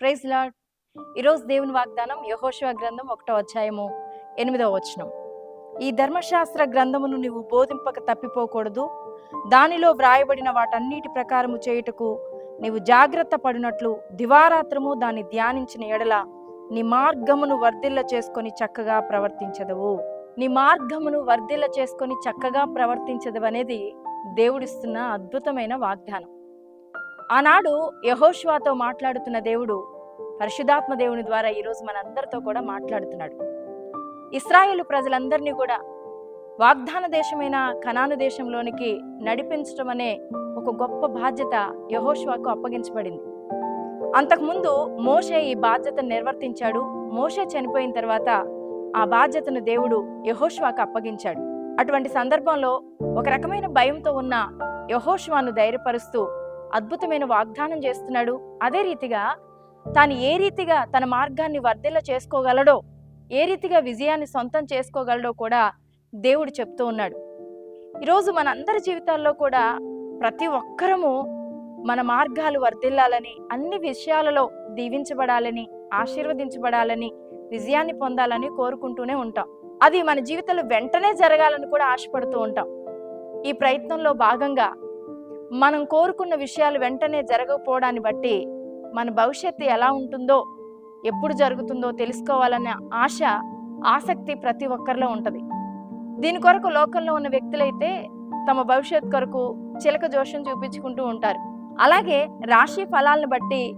Praise lord ఈరోజు దేవుని వాగ్దానం యహోశివ గ్రంథం ఒకటో అధ్యాయము ఎనిమిదవ వచనం. ఈ ధర్మశాస్త్ర గ్రంథమును నీవు బోధింపక తప్పిపోకూడదు. దానిలో వ్రాయబడిన వాటన్నిటి ప్రకారము చేయుటకు నీవు జాగ్రత్త పడినట్లు దివారాత్రము దాన్ని ధ్యానించిన ఎడల నీ మార్గమును వర్ధిల్ల చేసుకొని చక్కగా ప్రవర్తించదవు. నీ మార్గమును వర్ధిల్ల చేసుకొని చక్కగా ప్రవర్తించదు అనేది దేవుడిస్తున్న అద్భుతమైన వాగ్దానం. ఆనాడు యహోష్వాతో మాట్లాడుతున్న దేవుడు పరిశుధాత్మ దేవుని ద్వారా ఈరోజు మనందరితో కూడా మాట్లాడుతున్నాడు. ఇస్రాయేల్ ప్రజలందరినీ కూడా వాగ్దాన దేశమైన కనాను దేశంలోనికి నడిపించడం అనే ఒక గొప్ప బాధ్యత యహోష్వాకు అప్పగించబడింది. అంతకుముందు మోషే ఈ బాధ్యతను నిర్వర్తించాడు. మోషే చనిపోయిన తర్వాత ఆ బాధ్యతను దేవుడు యహోష్వాకు అప్పగించాడు. అటువంటి సందర్భంలో ఒక రకమైన భయంతో ఉన్న యహోష్వాను ధైర్యపరుస్తూ అద్భుతమైన వాగ్దానం చేస్తున్నాడు. అదే రీతిగా తాను ఏ రీతిగా తన మార్గాన్ని వర్ధిల్ల చేసుకోగలడో ఏ రీతిగా విజయాన్ని సొంతం చేసుకోగలడో కూడా దేవుడు చెప్తూ ఉన్నాడు. ఈరోజు మనందరి జీవితాల్లో కూడా ప్రతి ఒక్కరము మన మార్గాలు వర్ధిల్లాలని అన్ని విషయాలలో దీవించబడాలని ఆశీర్వదించబడాలని విజయాన్ని పొందాలని కోరుకుంటూనే ఉంటాం. అది మన జీవితంలో వెంటనే జరగాలని కూడా ఆశపడుతూ ఉంటాం. ఈ ప్రయత్నంలో భాగంగా మనం కోరుకున్న విషయాలు వెంటనే జరగకపోవడాన్ని బట్టి మన భవిష్యత్తు ఎలా ఉంటుందో ఎప్పుడు జరుగుతుందో తెలుసుకోవాలనే ఆశ ఆసక్తి ప్రతి ఒక్కరిలో ఉంటుంది. దీని కొరకు లోకంలో ఉన్న వ్యక్తులైతే తమ భవిష్యత్ కొరకు చిలక జోషం చూపించుకుంటూ ఉంటారు. అలాగే రాశి ఫలాలను బట్టి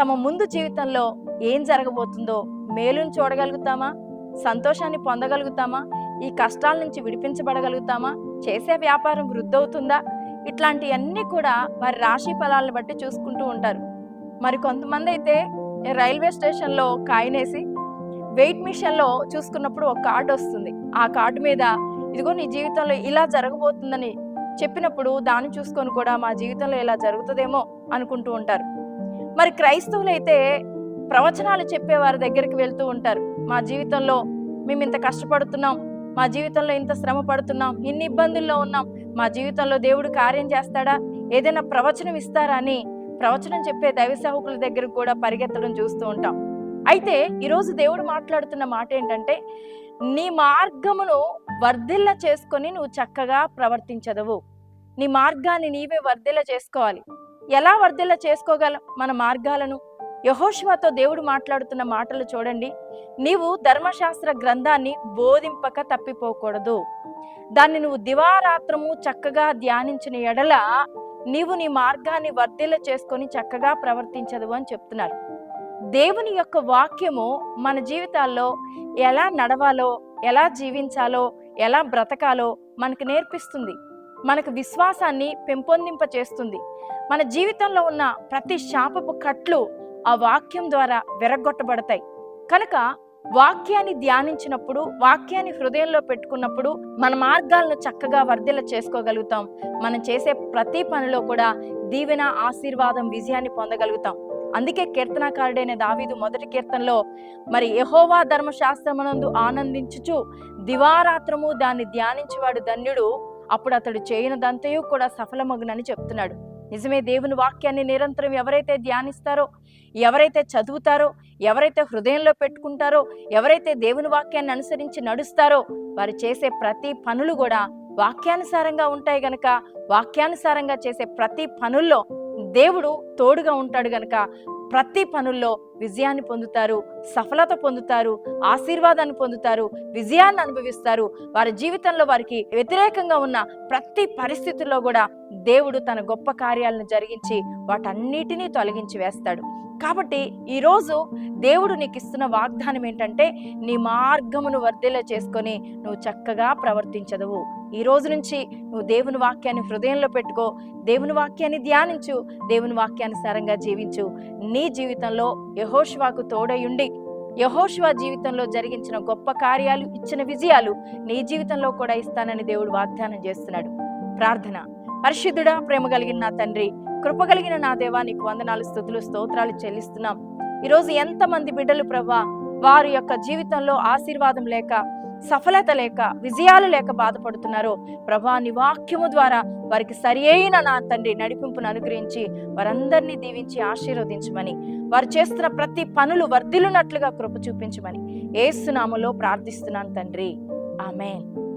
తమ ముందు జీవితంలో ఏం జరగబోతుందో మేలుని చూడగలుగుతామా? సంతోషాన్ని పొందగలుగుతామా? ఈ కష్టాల నుంచి విడిపించబడగలుగుతామా? చేసే వ్యాపారం వృద్ధవుతుందా? ఇట్లాంటివన్నీ కూడా వారి రాశి ఫలాలను బట్టి చూసుకుంటూ ఉంటారు. మరి కొంతమంది అయితే రైల్వే స్టేషన్లో కాయనేసి వెయిట్ మిషన్లో చూసుకున్నప్పుడు ఒక కార్డు వస్తుంది. ఆ కార్డు మీద ఇదిగో నీ జీవితంలో ఇలా జరగబోతుందని చెప్పినప్పుడు దాన్ని చూసుకొని కూడా మా జీవితంలో ఇలా జరుగుతుందేమో అనుకుంటూ ఉంటారు. మరి క్రైస్తవులు అయితే ప్రవచనాలు చెప్పే వారి దగ్గరికి వెళ్తూ ఉంటారు. మా జీవితంలో మేము ఇంత కష్టపడుతున్నాం మా జీవితంలో ఇంత శ్రమ పడుతున్నాం ఇన్ని ఇబ్బందుల్లో ఉన్నాం మా జీవితంలో దేవుడు కార్యం చేస్తాడా ఏదైనా ప్రవచనం ఇస్తారా అని ప్రవచనం చెప్పే దైవ సేవకుల దగ్గర కూడా పరిగెత్తడం చూస్తూ ఉంటాం. అయితే ఈరోజు దేవుడు మాట్లాడుతున్న మాట ఏంటంటే నీ మార్గమును వర్ధిల్ల చేసుకొని నువ్వు చక్కగా ప్రవర్తించదవు. నీ మార్గాన్ని నీవే వర్ధిల్ల చేసుకోవాలి. ఎలా వర్ధిల్ల చేసుకోగలం? మన మార్గాలను? యహోష్వాతో దేవుడు మాట్లాడుతున్న మాటలు చూడండి. నీవు ధర్మశాస్త్ర గ్రంథాన్ని బోధింపక తప్పిపోకూడదు. దాన్ని నువ్వు దివారాత్రము చక్కగా ధ్యానించిన ఎడల నీవు నీ మార్గాన్ని వర్ధిల్ల చేసుకొని చక్కగా ప్రవర్తించదు అని చెప్తున్నారు. దేవుని యొక్క వాక్యము మన జీవితాల్లో ఎలా నడవాలో ఎలా జీవించాలో ఎలా బ్రతకాలో మనకు నేర్పిస్తుంది. మనకు విశ్వాసాన్ని పెంపొందింప చేస్తుంది మన జీవితంలో ఉన్న ప్రతి శాపపు కట్లు ఆ వాక్యం ద్వారా విరగొట్టబడతాయి కనుక వాక్యాన్ని ధ్యానించినప్పుడు వాక్యాన్ని హృదయంలో పెట్టుకున్నప్పుడు మన మార్గాలను చక్కగా వర్ధిల్ల చేసుకోగలుగుతాం. మనం చేసే ప్రతి పనిలో కూడా దీవెన ఆశీర్వాదం విజయాన్ని పొందగలుగుతాం. అందుకే కీర్తనకారుడైన దావీదు మొదటి కీర్తనలో మరి యహోవా ధర్మశాస్త్రమునందు ఆనందించుచు దివారాత్రము దాన్ని ధ్యానించేవాడు ధన్యుడు. అప్పుడు అతడు చేయనదంతయు కూడా సఫలమగునని చెప్తున్నాడు. నిజమే దేవుని వాక్యాన్ని నిరంతరం ఎవరైతే ధ్యానిస్తారో ఎవరైతే చదువుతారో ఎవరైతే హృదయంలో పెట్టుకుంటారో ఎవరైతే దేవుని వాక్యాన్ని అనుసరించి నడుస్తారో వారు చేసే ప్రతి పనులు కూడా వాక్యానుసారంగా ఉంటాయి గనక వాక్యానుసారంగా చేసే ప్రతి పనుల్లో దేవుడు తోడుగా ఉంటాడు గనక ప్రతి పనుల్లో విజయాన్ని పొందుతారు సఫలత పొందుతారు ఆశీర్వాదాన్ని పొందుతారు విజయాన్ని అనుభవిస్తారు. వారి జీవితంలో వారికి వ్యతిరేకంగా ఉన్న ప్రతి పరిస్థితుల్లో కూడా దేవుడు తన గొప్ప కార్యాలను జరిగించి వాటన్నిటినీ తొలగించి వేస్తాడు. కాబట్టి ఈరోజు దేవుడు నీకు ఇస్తున్న వాగ్దానం ఏంటంటే నీ మార్గమును వర్ధిల్ల చేసుకొని నువ్వు చక్కగా ప్రవర్తించదవు. ఈ రోజు నుంచి నువ్వు దేవుని వాక్యాన్ని హృదయంలో పెట్టుకో దేవుని వాక్యాన్ని ధ్యానించు దేవుని వాక్యానుసారంగా జీవించు. నీ జీవితంలో యహోష్వాకు తోడయుండి యహోష్వా జీవితంలో జరిగించిన గొప్ప కార్యాలు ఇచ్చిన విజయాలు నీ జీవితంలో కూడా ఇస్తానని దేవుడు వాగ్దానం చేస్తున్నాడు. ప్రార్థన. పరిశుద్ధుడా ప్రేమ కలిగిన నా తండ్రి కృప కలిగిన నా దేవా నీకు వందనాలు స్థుతులు స్తోత్రాలు చెల్లిస్తున్నాం. ఈరోజు ఎంతమంది బిడ్డలు ప్రభా వారి యొక్క జీవితంలో ఆశీర్వాదం లేక సఫలత లేక విజయాలు లేక బాధపడుతున్నారో. ప్రభా నీ వాక్యము ద్వారా వారికి సరి అయిన నా తండ్రి నడిపింపును అనుగ్రహించి వారందరినీ దీవించి ఆశీర్వదించమని వారు చేస్తున్న ప్రతి పనులు వర్ధిల్లునట్లుగా కృప చూపించమని ఏసునామలో ప్రార్థిస్తున్నాను తండ్రి. ఆమెన్.